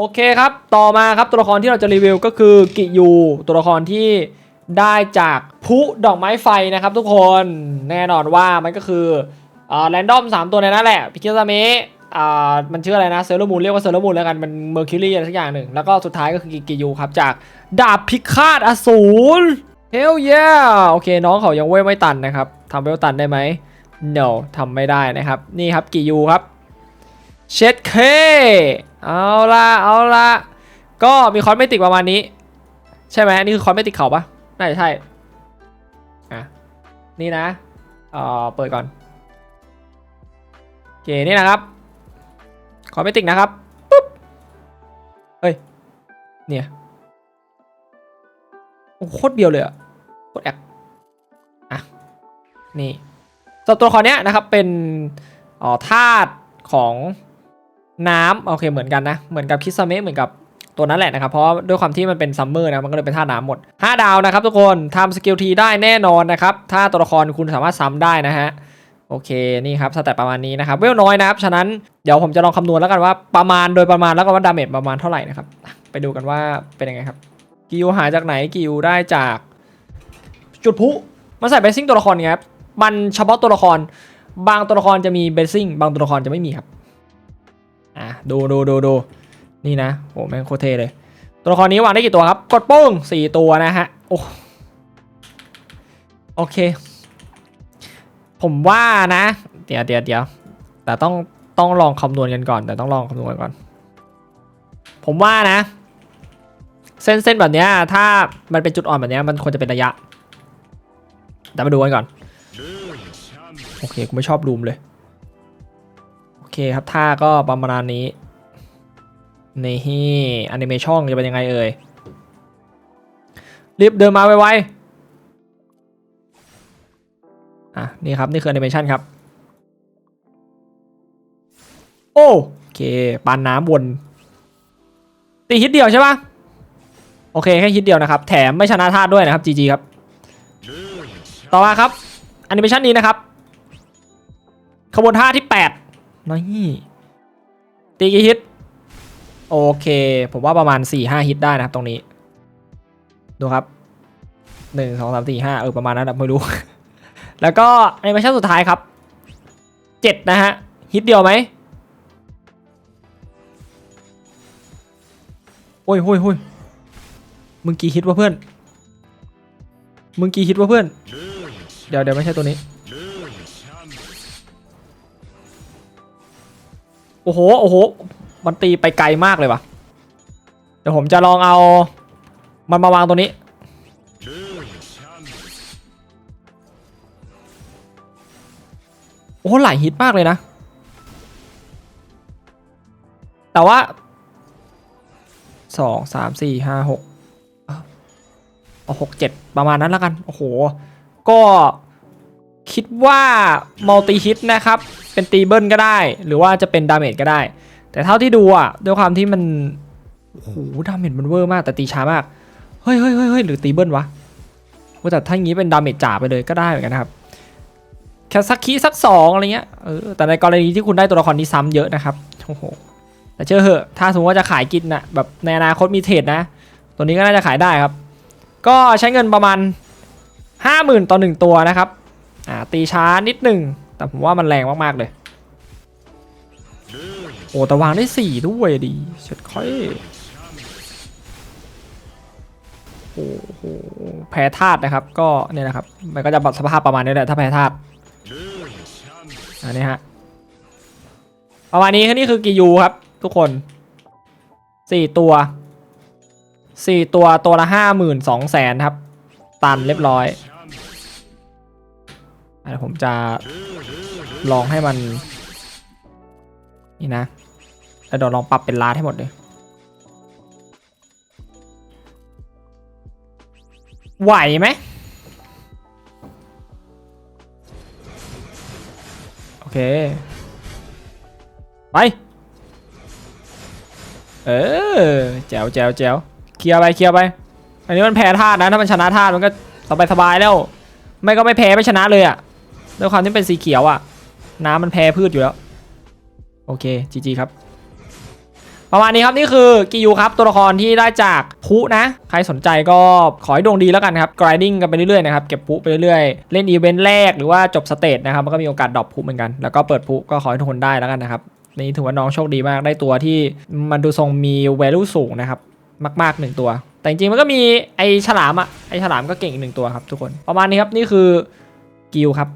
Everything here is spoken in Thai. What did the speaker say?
โอเคครับ ต่อมาครับตัวละครที่เราจะรีวิวก็คือกิยู ตัวละครที่ได้จากพลุดอกไม้ไฟนะครับทุกคนแน่นอนว่ามันก็คืออ่าแรนดอมสามตัวในนั้นแหละพิคิซามะอ่ามันชื่ออะไรนะเซอร์มูนเรียกว่าเซอร์มูนแล้วกัน มันเมอร์คิวรีอะไรสักอย่างหนึ่ง แล้วก็สุดท้ายก็คือกิยูครับ จากดาบพิฆาตอสูรเฮลเย่โอเค น้องเขายังเว้ยไม่ตันนะครับทำเวลตันได้ไหม no ทำไม่ได้นะครับ นี่ครับกิยูครับเช็ดเค เอาละเอาละก็มีคอสเมติกประมาณนี้ ใช่ไหมนี่คือคอสเมติกเขาปะน่าจะใช่อะนี่นะเอ่อเปิดก่อนโอเคนี่นะครับคอสเมติกนะครับปุ๊บเฮ้ยเนี่ยโคตรเบียวเลยอะโคตรแอกอะนี่ส่วตัวครเนี้ยนะครับเป็นอ๋อธาตุของ น้ำโอเคเหมือนกันนะ เหมือนกับคิสเมะเหมือนกับตัวนั้นแหละนะครับ เพราะด้วยความที่มันเป็นซัมเมอร์นะมันก็เลยเป็นธาตุน้ำหมด 5 ดาวนะครับทุกคนทำสกิลทีได้แน่นอนนะครับ ถ้าตัวละครคุณสามารถซ้ำได้นะฮะโอเคนี่ครับสแตทประมาณนี้นะครับเวลน้อยนะครับ ฉะนั้นเดี๋ยวผมจะลองคำนวณแล้วกันว่าประมาณโดยประมาณแล้วก็ว่าดาเมจประมาณเท่าไหร่นะครับ ไปดูกันว่าเป็นยังไงครับ กิวหาจากไหนกิวได้จาก จุดพุมันใส่เบสซิ่งตัวละครไงครับมันเฉพาะตัวละคร บางตัวละครจะมีเบสซิ่งบางตัวละครจะไม่มีครับ ดูดูดูดูนี่นะโอ้แม่งโคตรเท่เลย ตัวละครนี้วางได้กี่ตัวครับ กดโป้งสี่ตัวนะฮะโอ้โอเค ผมว่านะ เดี๋ยวเดี๋ยวเดี๋ยวแต่ต้องต้องลองคำนวณกันก่อน แต่ต้องลองคำนวณก่อน ผมว่านะ เส้นเส้นแบบเนี้ยถ้ามันเป็นจุดอ่อนแบบเนี้ยมันควรจะเป็นระยะ แต่มาดูกันก่อน โอเคกูไม่ชอบรูมเลย เคครับท่าก็ประมาณนี้นี่แอนิเมชันจะเป็นยังไงเอ่ยรีบเดินมาไวๆอะนี่ครับนี่คือแอนิเมชันครับ โอ้โอเคปานน้ำวนตีฮิตเดียวใช่ปะโอเคแค่ฮิตเดียวนะครับ แถมไม่ชนะท่าด้วยนะครับ GG ครับ ต่อมาครับแอนิเมชันนี้นะครับขบวนท่าที่ 8 นี่ตีกี่ฮิต โอเค ผมว่าประมาณ 4-5 ฮิตได้นะครับตรงนี้ ดูครับ 1 2 3 4 5 เออ ประมาณนั้นไม่รู้ แล้วก็แอนิเมชั่นสุดท้ายครับ 7 นะฮะ ฮิตเดียวไหมโอ้ยโอ้ยโอ้ยมึงกี่ฮิตวะเพื่อน มึงกี่ฮิตวะเพื่อน เดี๋ยวเดี๋ยวไม่ใช่ตัวนี้ อ้โห โอ้โห มันตีไปไกลมากเลยวะเดี๋ยวผมจะลองเอา มันมาวางตัวนี้ โอ้โห หลายฮิตมากเลยนะ แต่ว่าสองสามสี่ห้าหกเอาหกเจ็ดประมาณนั้นแล้วกัน โอ้โห ก็ คิดว่ามัลติฮิตนะครับ เป็นตีเบิลก็ได้ หรือว่าจะเป็นดาเมจก็ได้ แต่เท่าที่ดูอะด้วยความที่มันโอ้โหดาเมจมันเวอร์มากแต่ตีช้ามาก เฮ้ยเฮ้ยเฮ้ยหรือตีเบิลวะว่าแต่ถ้าอย่างนี้เป็นดาเมจจ่าไปเลยก็ได้เหมือนกันนะครับแค่สักคีสักสองอะไรเงี้ยเออแต่ในกรณีที่คุณได้ตัวละครนี้ซ้ำเยอะนะครับโอ้โหแต่เชื่อเหอะ ถ้าสมมติว่าจะขายกินนะแบบในอนาคตมีเทรดนะ ตัวนี้ก็น่าจะขายได้ครับ ก็ใช้เงินประมาณ 50,000 ต่อ 1 ตัวนะครับ อ่าตีช้านิดหนึ่งแต่ผมว่ามันแรงมากๆเลยโอ้แต่วางได้4ด้วยดีเช็ดค่อยโอ้โหแพ้ธาตุนะครับ ก็เนี่ยนะครับ มันก็จะสภาพประมาณนี้แหละถ้าแพ้ธาตุอันนี้ฮะประมาณนี้นี่คือกิยูครับ ทุกคน4ตัว4ตัวตัวละ52,000แสนครับ ตันเรียบร้อย เดี๋ยวผมจะลองให้มัน นี่นะ แล้วเดี๋ยวลองปรับเป็นลานให้หมดเลยไหวไหมโอเค ไป เออแจวแจวแจวเคลียร์ไปเคลียร์ไป อันนี้มันแพ้ธาตุนะ ถ้ามันชนะธาตุมันก็สบายสบายแล้ว ไม่ก็ไม่แพ้ไม่ชนะเลยอะ ด้วยความที่เป็นสีเขียวอะน้ำมันแพ้พืชอยู่แล้ว โอเคจีจีครับประมาณนี้ครับ นี่คือกิยูครับ ตัวละครที่ได้จากพุนะ ใครสนใจก็ขอให้ดวงดีแล้วกันครับ grinding กันไปเรื่อยๆนะครับ เก็บพุไปเรื่อยๆ เล่นอีเวนต์แรกหรือว่าจบสเตจนะครับ มันก็มีโอกาสดรอปพุเหมือนกัน แล้วก็เปิดพุก็ขอให้ทุกคนได้แล้วกันนะครับ นี่ถือว่าน้องโชคดีมากได้ตัวที่มันดูทรงมี value สูงนะครับ มากๆหนึ่งตัว แต่จริงๆมันก็มีไอฉลามอะไอฉลามก็เก่งอีกหนึ่งตัวครับทุกคน ประมาณนี้ครับนี่คือกิลครับ